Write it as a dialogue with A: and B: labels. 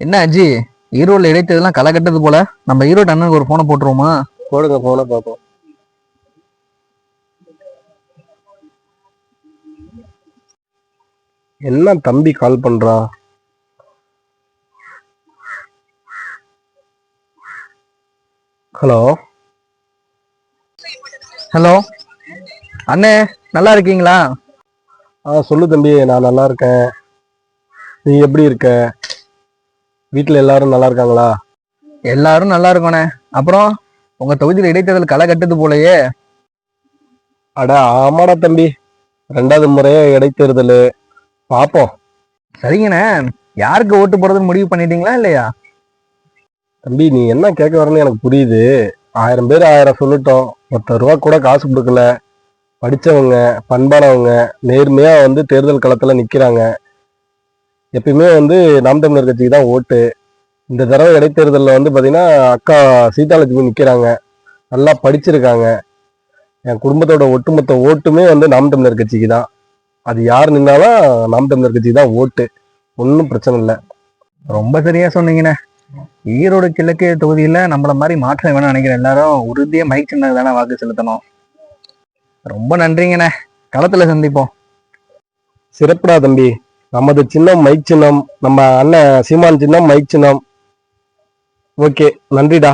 A: என்ன அஜி ஈரோட்ல இடைத்ததெல்லாம் களை கட்டது போல. நம்ம ஈரோடு அண்ணனுக்கு ஒரு போனை போட்டுருவோமா?
B: போடுங்க போன பார்ப்போம். என்ன தம்பி கால் பண்றான் ஹலோ?
A: ஹலோ? அண்ணே நல்லா இருக்கீங்களா?
B: ஆ சொல்லு தம்பி நான் நல்லா இருக்கேன். நீ எப்படி இருக்க? வீட்டில் எல்லாரும் நல்லா இருக்காங்களா?
A: எல்லாரும் நல்லா இருக்கோண்ணே. அப்புறம் உங்க தொகுதியில் இடைத்தேர்தல் களை கட்டது போலயே.
B: அட ஆமாடா தம்பி. ரெண்டாவது முறையா இடைத்தேர்தல். பார்ப்போம்
A: சரிங்கண்ணே. யாருக்கு ஓட்டு போடுறதுன்னு முடிவு பண்ணிட்டீங்களா இல்லையா?
B: தம்பி நீ என்ன கேட்க வரேன்னு எனக்கு புரியுது. ஆயிரம் பேர் ஆயிரம் சொல்லட்டும். ஒருத்தர் ரூபா கூட காசு கொடுக்கல. படிச்சவங்க பண்பானவங்க நேர்மையா வந்து தேர்தல் களத்துல நிக்கிறாங்க. எப்பயுமே வந்து நாம் தமிழர் கட்சிக்கு தான் ஓட்டு. இந்த தடவை இடைத்தேர்தலில் வந்து பாத்தீங்கன்னா அக்கா சீதாலட்சுமி நிக்கிறாங்க. நல்லா படிச்சிருக்காங்க. என் குடும்பத்தோட ஒட்டுமொத்த ஓட்டுமே வந்து நாம் தமிழர் கட்சிக்கு தான் அது யார் நின்னாலும் நாம் தமிழர் கட்சிக்கு தான் ஓட்டு. ஒன்றும் பிரச்சனை இல்லை.
A: ரொம்ப சரியா சொன்னீங்கண்ணே. ஈரோடு கிழக்கு தொகுதியில நம்மள மாதிரி மாற்றம் வேணும்னு நினைக்கிற எல்லாரும் உறுதியா மைக் சின்ன தானே வாக்கு செலுத்தணும். ரொம்ப நன்றிங்கண்ணே. களத்துல சந்திப்போம்.
B: சிறப்புடா தம்பி. நமது சின்னம் மைக் சின்னம் நம்ம அண்ணன் சீமான் சின்னம் மைக் சின்னம். ஓகே நன்றிடா.